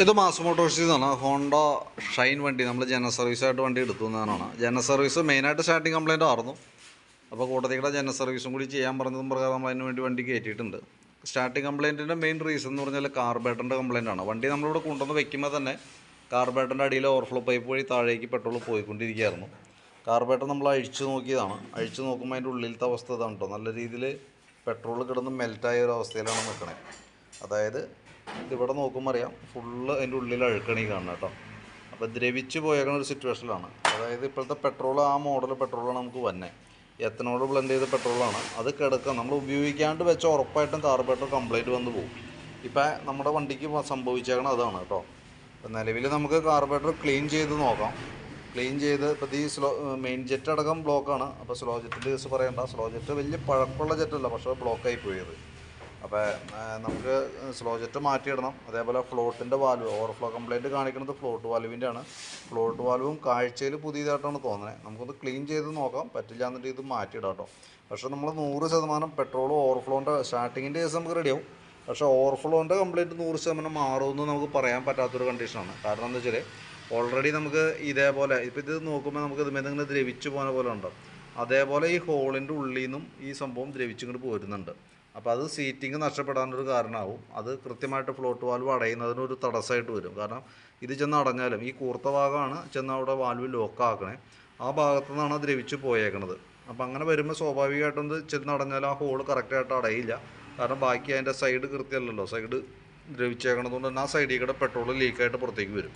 ഇത് മാസ് മോട്ടോഴ്സിൽ നിന്നാണ് ഹോണ്ട ഷൈൻ വണ്ടി. നമ്മൾ ജന സർവീസായിട്ട് വണ്ടി എടുത്തു എന്നാണ് ജന സർവീസ് മെയിനായിട്ട് സ്റ്റാർട്ടിങ് കംപ്ലയിന്റ് ആയിരുന്നു. അപ്പോൾ കൂട്ടത്തിയുടെ ജന സർവീസും കൂടി ചെയ്യാൻ പറഞ്ഞതും പ്രകാരം നമ്മൾ അതിന് വേണ്ടി വണ്ടി കയറ്റിയിട്ടുണ്ട്. സ്റ്റാർട്ടിങ് കംപ്ലൈന്റിന്റെ മെയിൻ റീസൺ എന്ന് പറഞ്ഞാൽ കാർബേറ്ററിന്റെ കംപ്ലൈന്റ് ആണ്. വണ്ടി നമ്മളിവിടെ കൊണ്ടുവന്ന് വെക്കുമ്പോൾ തന്നെ കാർബേറ്ററിന്റെ അടിയിൽ ഓവർഫ്ലോ പൈപ്പ് വഴി താഴേക്ക് പെട്രോൾ പോയിക്കൊണ്ടിരിക്കുകയായിരുന്നു. കാർബേറ്റർ നമ്മൾ അഴിച്ചു നോക്കിയതാണ്. അഴിച്ചു നോക്കുമ്പോൾ അതിന്റെ ഉള്ളിലത്തെ അവസ്ഥ ഇതാണ് കേട്ടോ നല്ല രീതിയിൽ പെട്രോൾ കിടന്ന് മെൽറ്റായ ഒരു അവസ്ഥയിലാണ് നിൽക്കണേ അതായത് ഇതിവിടെ നോക്കുമ്പോൾ അറിയാം. ഫുള്ള് അതിന്റെ ഉള്ളിൽ അഴുക്കണി കാണണം കേട്ടോ. അപ്പോൾ ദ്രവിച്ച് പോയേക്കുന്ന ഒരു സിറ്റുവേഷനിലാണ് അതായത് ഇപ്പോഴത്തെ പെട്രോൾ ആ മോഡൽ പെട്രോളാണ് നമുക്ക് വന്നെ. എത്തനോട് ബ്ലെൻഡ് ചെയ്ത പെട്രോളാണ് അത് കിടക്കുക നമ്മൾ ഉപയോഗിക്കാണ്ട് വെച്ച ഉറപ്പായിട്ടും കാർബറേറ്റർ കംപ്ലൈന്റ് വന്ന് പോകും ഇപ്പം നമ്മുടെ വണ്ടിക്ക് സംഭവിച്ചേക്കണം അതാണ് കേട്ടോ. നിലവിൽ നമുക്ക് കാർബറേറ്റർ ക്ലീൻ ചെയ്ത് നോക്കാം. ക്ലീൻ ചെയ്ത് ഇപ്പോൾ ഈ സ്ലോ മെയിൻ ജെറ്റ് അടക്കം ബ്ലോക്കാണ് അപ്പോൾ സ്ലോ ജെറ്റിന്റെ കേസ് പറയണ്ട. സ്ലോ ജെറ്റ് വലിയ പഴക്കമുള്ള ജെറ്റല്ല പക്ഷേ ബ്ലോക്കായി പോയത്. അപ്പോൾ നമുക്ക് സ്ലോ ജെറ്റ് മാറ്റിയിടണം. അതേപോലെ ഫ്ലോട്ടിന്റെ വാൽവ് ഓവർഫ്ലോ കംപ്ലൈന്റ് കാണിക്കുന്നത് ഫ്ലോട്ട് വാൽവിന്റെ ആണ് ഫ്ലോട്ട് വാൽവും കാഴ്ചയിൽ പുതിയതായിട്ടാണ് തോന്നുന്നത്. നമുക്കൊന്ന് ക്ലീൻ ചെയ്ത് നോക്കാം. പറ്റില്ല എന്നിട്ട് ഇത് മാറ്റിയിടാം കേട്ടോ. പക്ഷേ നമ്മൾ നൂറ് ശതമാനം പെട്രോൾ ഓവർഫ്ലോന്റെ സ്റ്റാർട്ടിങ്ങിന്റെ കേസ് നമുക്ക് റെഡിയാവും പക്ഷേ ഓവർഫ്ലോന്റെ കംപ്ലൈന്റ് നൂറ് ശതമാനം മാറുമെന്ന് നമുക്ക് പറയാൻ പറ്റാത്തൊരു കണ്ടീഷനാണ് കാരണം എന്താ വെച്ചാൽ ഓൾറെഡി നമുക്ക് ഇതേപോലെ ഇപ്പോൾ ഇത് നോക്കുമ്പോൾ നമുക്ക് ഇതുമേ ഇങ്ങനെ ദ്രവിച്ചു പോകുന്ന പോലെ ഉണ്ടാവും അതേപോലെ ഈ ഹോളിന്റെ ഉള്ളിൽ നിന്നും ഈ സംഭവം ദ്രവിച്ചിങ്ങോട്ട് പോരുന്നുണ്ട്. അപ്പോൾ അത് സീറ്റിംഗ് നഷ്ടപ്പെടാനൊരു കാരണമാവും അത് കൃത്യമായിട്ട് ഫ്ലോട്ട് വാൽവ് അടയുന്നതിനൊരു തടസ്സമായിട്ട് വരും. കാരണം ഇത് ചെന്ന് അടഞ്ഞാലും ഈ കൂർത്ത ഭാഗമാണ് ചെന്ന് അവിടെ വാൽവ് ലോക്കാക്കണേ ആ ഭാഗത്തു നിന്നാണ് ദ്രവിച്ച് പോയേക്കണത്. അപ്പോൾ അങ്ങനെ വരുമ്പോൾ സ്വാഭാവികമായിട്ടും ഇത് ചെന്ന് അടഞ്ഞാൽ ആ ഹോൾ കറക്റ്റായിട്ട് അടയില്ല. കാരണം ബാക്കി അതിന്റെ സൈഡ് കൃത്യമല്ലല്ലോ സൈഡ് ദ്രവിച്ചേക്കണതുകൊണ്ട് തന്നെ ആ സൈഡിൽ കൂടെ പെട്രോൾ ലീക്കായിട്ട് പുറത്തേക്ക് വരും.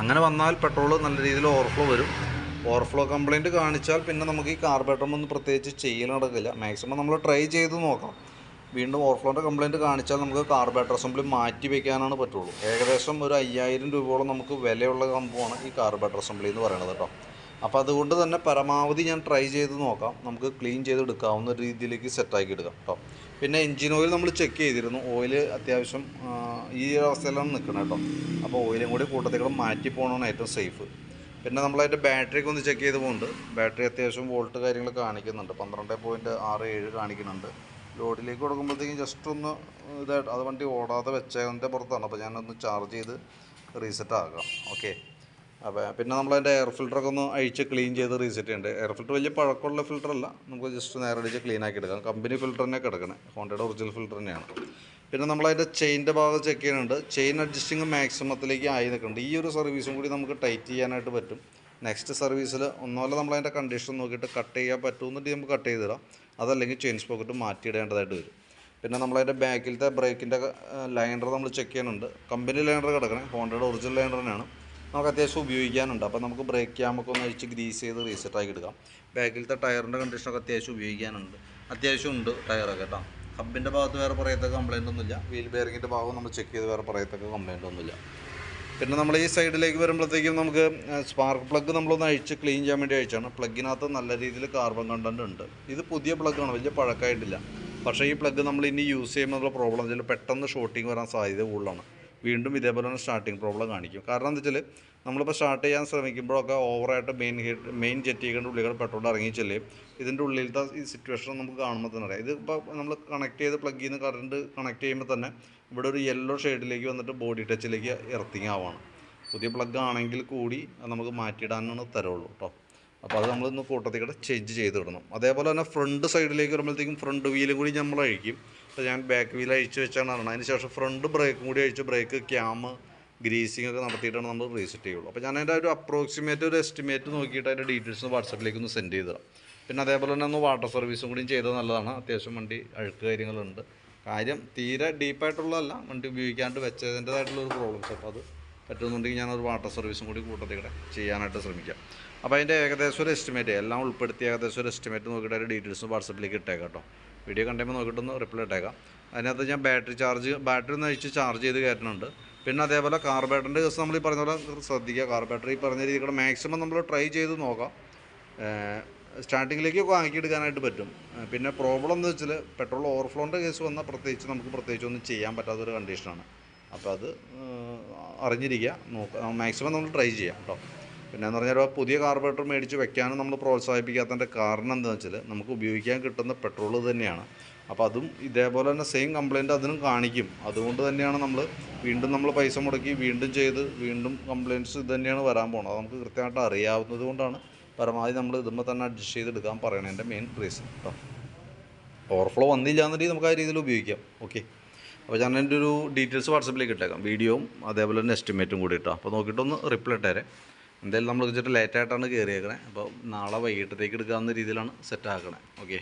അങ്ങനെ വന്നാൽ പെട്രോൾ നല്ല രീതിയിൽ ഓവർഫ്ലോ വരും. ഓവർഫ്ലോ കംപ്ലയിന്റ് കാണിച്ചാൽ പിന്നെ നമുക്ക് ഈ കാർബേറ്ററൊന്നും പ്രത്യേകിച്ച് ചെയ്യൽ നടക്കില്ല. മാക്സിമം നമ്മൾ ട്രൈ ചെയ്ത് നോക്കാം വീണ്ടും ഓവർഫ്ലോന്റെ കംപ്ലയിന്റ് കാണിച്ചാൽ നമുക്ക് കാർബേറ്റർ അസംബ്ലി മാറ്റി വയ്ക്കാനാണ് പറ്റുള്ളൂ. ഏകദേശം ഒരു അയ്യായിരം രൂപയോളം നമുക്ക് വിലയുള്ള സംഭവമാണ് ഈ കാർബേറ്റർ അസംബ്ലി എന്ന് പറയുന്നത് കേട്ടോ. അപ്പോൾ അതുകൊണ്ട് തന്നെ പരമാവധി ഞാൻ ട്രൈ ചെയ്ത് നോക്കാം. നമുക്ക് ക്ലീൻ ചെയ്തെടുക്കാവുന്ന രീതിയിലേക്ക് സെറ്റാക്കി എടുക്കാം കേട്ടോ. പിന്നെ എൻജിൻ ഓയിൽ നമ്മൾ ചെക്ക് ചെയ്തിരുന്നു. ഓയിൽ അത്യാവശ്യം ഈ അവസ്ഥയിലാണ് നിൽക്കുന്നത് കേട്ടോ. അപ്പോൾ ഓയിലും കൂടി കൂട്ടത്തേക്കൂടെ മാറ്റി പോകണമെന്ന് ഏറ്റവും സേഫ് പിന്നെ നമ്മളതിന്റെ ബാറ്ററിയൊക്കെ ഒന്ന് ചെക്ക് ചെയ്ത് പോകുന്നുണ്ട്. ബാറ്ററി അത്യാവശ്യം വോൾട്ട് കാര്യങ്ങൾ കാണിക്കുന്നുണ്ട്. പന്ത്രണ്ട് പോയിന്റ് ആറ് ഏഴ് കാണിക്കുന്നുണ്ട്. ലോഡിലേക്ക് കൊടുക്കുമ്പോഴത്തേക്കും ജസ്റ്റ് ഒന്ന് ഇതായിട്ട് അത് വണ്ടി ഓടാതെ വെച്ചതിന്റെ പുറത്താണ്. അപ്പോൾ ഞാനൊന്ന് ചാർജ് ചെയ്ത് റീസെറ്റ് ആക്കാം ഓക്കെ അപ്പോൾ പിന്നെ നമ്മളതിന്റെ എയർ ഫിൽറ്ററൊക്കെ ഒന്ന് അഴിച്ച് ക്ലീൻ ചെയ്ത് റീസെറ്റ് ചെയ്യേണ്ടത് എയർ ഫിൽറ്റർ വലിയ പഴക്കമുള്ള ഫിൽറ്ററല്ല നമുക്ക് ജസ്റ്റ് നേരെ അടിച്ച് ക്ലീൻ ആക്കി എടുക്കാം. കമ്പനി ഫിൽറ്റർ തന്നെ കിടക്കണേ. ഹോണ്ടയുടെ ഒറിജിനൽ ഫിൽറ്റർ തന്നെയാണ്. പിന്നെ നമ്മളതിന്റെ ചെയിന്റെ ഭാഗം ചെക്ക് ചെയ്യുന്നുണ്ട്. ചെയിൻ അഡ്ജസ്റ്റിങ് മാക്സിമത്തിലേക്ക് ആയി നിൽക്കുന്നുണ്ട്. ഈ ഒരു സർവീസും കൂടി നമുക്ക് ടൈറ്റ് ചെയ്യാനായിട്ട് പറ്റും. നെക്സ്റ്റ് സർവീസിൽ ഒന്നുമല്ല നമ്മളതിന്റെ കണ്ടീഷൻ നോക്കിയിട്ട് കട്ട് ചെയ്യാൻ പറ്റുമെന്നുണ്ടെങ്കിൽ നമുക്ക് കട്ട് ചെയ്തിടാം അതല്ലെങ്കിൽ ചെയിൻ സ്പോക്കറ്റ് മാറ്റി ഇടേണ്ടതായിട്ട് വരും. പിന്നെ നമ്മളതിന്റെ ബാക്കിലത്തെ ബ്രേക്കിന്റെ ലൈൻഡർ നമ്മൾ ചെക്ക് ചെയ്യുന്നുണ്ട്. കമ്പനി ലൈൻഡർ കിടക്കണേ. ഹോണ്ടയുടെ ഒറിജിനൽ ലൈൻഡർ തന്നെയാണ്. നമുക്ക് അത്യാവശ്യം ഉപയോഗിക്കാനുണ്ട്. അപ്പോൾ നമുക്ക് ബ്രേക്ക് ക്യാമൊക്കെ ഒന്ന് അഴിച്ച് ഗ്രീസ് ചെയ്ത് റീസെറ്റ് ആക്കി എടുക്കാം. ബാക്കിലത്തെ ടയറിന്റെ കണ്ടീഷനൊക്കെ അത്യാവശ്യം ഉപയോഗിക്കാനുണ്ട്. അത്യാവശ്യം ഉണ്ട് ടയറൊക്കെ കേട്ടോ. ഹബിന്റെ ഭാഗത്ത് വേറെ പറയത്തക്ക കംപ്ലൈന്റ് ഒന്നുമില്ല. വീൽ ബെയറിങ്ങിന്റെ ഭാഗം നമ്മൾ ചെക്ക് ചെയ്ത് വേറെ പറയത്തക്ക കംപ്ലൈന്റ് ഒന്നുമില്ല. പിന്നെ നമ്മൾ ഈ സൈഡിലേക്ക് വരുമ്പോഴത്തേക്കും നമുക്ക് സ്പാർക്ക് പ്ലഗ് നമ്മളൊന്ന് അഴിച്ച് ക്ലീൻ ചെയ്യാൻ വേണ്ടി അഴിച്ചാണ്. പ്ലഗിനകത്ത് നല്ല രീതിയിൽ കാർബൺ കണ്ടന്റ് ഉണ്ട്. ഇത് പുതിയ പ്ലഗാണ് വലിയ പഴക്കമായിട്ടില്ല. പക്ഷേ ഈ പ്ലഗ് നമ്മൾ ഇനി യൂസ് ചെയ്യുമ്പോൾ പ്രോബ്ലം വെച്ചാൽ പെട്ടെന്ന് ഷോട്ടിങ് വരാൻ സാധ്യത കൂടുതലാണ്. വീണ്ടും ഇതേപോലെ തന്നെ സ്റ്റാർട്ടിങ് പ്രോബ്ലം കാണിക്കും. കാരണം എന്താ വെച്ചാൽ നമ്മളിപ്പോൾ സ്റ്റാർട്ട് ചെയ്യാൻ ശ്രമിക്കുമ്പോഴൊക്കെ ഓവറായിട്ട് മെയിൻ ഹീറ്റ് മെയിൻ ജെറ്റികളുടെ ഉള്ളിൽ പെട്രോൾ ഇറങ്ങിച്ചല്ലേ ഇതിന്റെ ഉള്ളിലത്തെ ഈ സിറ്റുവേഷൻ നമുക്ക് കാണുമ്പോൾ തന്നെ അറിയാം. ഇത് ഇപ്പോൾ നമ്മൾ കണക്ട് ചെയ്ത് പ്ലഗ് ചെയ്യുന്ന കറണ്ട് കണക്ട് ചെയ്യുമ്പോൾ തന്നെ ഇവിടെ ഒരു യെല്ലോ ഷെയ്ഡിലേക്ക് വന്നിട്ട് ബോഡി ടച്ചിലേക്ക് എർത്തിങ് ആവാണ് പുതിയ പ്ലഗ് ആണെങ്കിൽ കൂടി നമുക്ക് മാറ്റിയിടാനാണ് തരുള്ളൂ കേട്ടോ അപ്പോൾ അത് നമ്മളൊന്ന് കൂട്ടത്തിക്കൂടെ ചേഞ്ച് ചെയ്ത് ഇടണം. അതേപോലെ തന്നെ ഫ്രണ്ട് സൈഡിലേക്ക് വരുമ്പോഴത്തേക്കും ഫ്രണ്ട് വീലും കൂടി നമ്മൾ അഴിക്കും. അപ്പോൾ ഞാൻ ബാക്ക് വീൽ അഴിച്ചു വെച്ചാണ് അറിയണം അതിന് ശേഷം ഫ്രണ്ട് ബ്രേക്കും കൂടി അഴിച്ച് ബ്രേക്ക് ക്യാം ഗ്രീസിംഗ് ഒക്കെ നടത്തിയിട്ടാണ് നമ്മൾ റീസെറ്റ് ചെയ്യുള്ളൂ. അപ്പോൾ ഞാൻ അതിന്റെ ഒരു അപ്രോക്സിമേറ്റ് ഒരു എസ്റ്റിമേറ്റ് നോക്കിയിട്ട് അതിന്റെ ഡീറ്റെയിൽസ് വാട്സപ്പിലേക്ക് ഒന്ന് സെൻഡ് ചെയ്ത് തരാം. പിന്നെ അതേപോലെ തന്നെ ഒന്ന് വാട്ടർ സർവീസും കൂടി ചെയ്തത് നല്ലതാണ്. അത്യാവശ്യം വണ്ടി അഴുക്ക് കാര്യങ്ങളുണ്ട്. കാര്യം തീരെ ഡീപ്പായിട്ടുള്ളതല്ല വണ്ടി ഉപയോഗിക്കാണ്ട് വെച്ചതിന്റെതായിട്ടുള്ള ഒരു പ്രോബ്ലംസ് അപ്പോൾ അത് പറ്റുന്നുണ്ടെങ്കിൽ ഞാനൊരു വാട്ടർ സർവീസും കൂടി കൂട്ടത്തിൽ കൂടെ ചെയ്യാനായിട്ട് ശ്രമിക്കാം. അപ്പോൾ അതിന്റെ ഏകദേശം ഒരു എസ്റ്റിമേറ്റ് എല്ലാം ഉൾപ്പെടുത്തി ഏകദേശം ഒരു എസ്റ്റിമേറ്റ് നോക്കിയിട്ട് അതിന്റെ ഡീറ്റെയിൽസ് വാട്സപ്പിലേക്ക് ഇട്ടേക്കാം കേട്ടോ. വീഡിയോ കണ്ടുമ്പോൾ നോക്കിയിട്ടൊന്ന് റിപ്ലൈ ഇട്ടേക്കാം. അതിനകത്ത് ഞാൻ ബാറ്ററി ചാർജ് ബാറ്ററി ഒന്ന് അഴിച്ച് ചാർജ് ചെയ്ത് കയറ്റുന്നുണ്ട്. പിന്നെ അതേപോലെ കാർബേറ്ററിന്റെ കേസ് നമ്മൾ ഈ പറഞ്ഞ പോലെ ശ്രദ്ധിക്കുക. കാർബേറ്റർ ഈ പറഞ്ഞ രീതിയിൽ മാക്സിമം നമ്മൾ ട്രൈ ചെയ്ത് നോക്കാം. സ്റ്റാർട്ടിങ്ങിലേക്കൊക്കെ ആക്കിയെടുക്കാനായിട്ട് പറ്റും. പിന്നെ പ്രോബ്ലം എന്ന് വെച്ചാൽ പെട്രോൾ ഓവർഫ്ലോന്റെ കേസ് വന്നാൽ പ്രത്യേകിച്ച് നമുക്ക് പ്രത്യേകിച്ച് ഒന്നും ചെയ്യാൻ പറ്റാത്തൊരു കണ്ടീഷനാണ് അപ്പോൾ അത് അറിഞ്ഞിരിക്കുക. നോക്കുക മാക്സിമം നമ്മൾ ട്രൈ ചെയ്യാം കേട്ടോ. പിന്നെ എന്ന് പറഞ്ഞാൽ പുതിയ കാർബറേറ്റർ മേടിച്ച് വെക്കാനും നമ്മൾ പ്രോത്സാഹിപ്പിക്കാത്തതിന്റെ കാരണം എന്താണെന്ന് വെച്ചാൽ നമുക്ക് ഉപയോഗിക്കാൻ കിട്ടുന്ന പെട്രോൾ തന്നെയാണ്. അപ്പോൾ അതും ഇതേപോലെ തന്നെ സെയിം കംപ്ലയിന്റ് അതിനും കാണിക്കും. അതുകൊണ്ട് തന്നെയാണ് നമ്മൾ വീണ്ടും നമ്മൾ പൈസ മുടക്കി വീണ്ടും ചെയ്ത് വീണ്ടും കംപ്ലയിന്റ്സ് ഇത് തന്നെയാണ് വരാൻ പോകുന്നത് അത് നമുക്ക് കൃത്യമായിട്ട് അറിയാവുന്നത് കൊണ്ടാണ് പരമാവധി നമ്മൾ ഇതുമ്പോൾ തന്നെ അഡ്ജസ്റ്റ് ചെയ്തെടുക്കാൻ പറയണതിന്റെ മെയിൻ റീസൺ കേട്ടോ ഓവർഫ്ലോ വന്നില്ല എന്നുണ്ടെങ്കിൽ നമുക്ക് ആ രീതിയിൽ ഉപയോഗിക്കാം. ഓക്കെ അപ്പോൾ ഞാൻ എന്റെ ഒരു ഡീറ്റെയിൽസ് വാട്സപ്പിലേക്ക് ഇട്ടേക്കാം. വീഡിയോയും അതേപോലെ തന്നെ എസ്റ്റിമേറ്റും കൂടി ഇട്ടാം. അപ്പോൾ നോക്കിയിട്ടൊന്ന് റിപ്ലൈ ഇട്ടേരെ. എന്തായാലും നമ്മൾ വെച്ചിട്ട് ലേറ്റായിട്ടാണ് കയറിയേക്കണേ അപ്പോൾ നാളെ വൈകിട്ടത്തേക്ക് എടുക്കാവുന്ന രീതിയിലാണ് സെറ്റ് ആക്കണേ. ഓക്കെ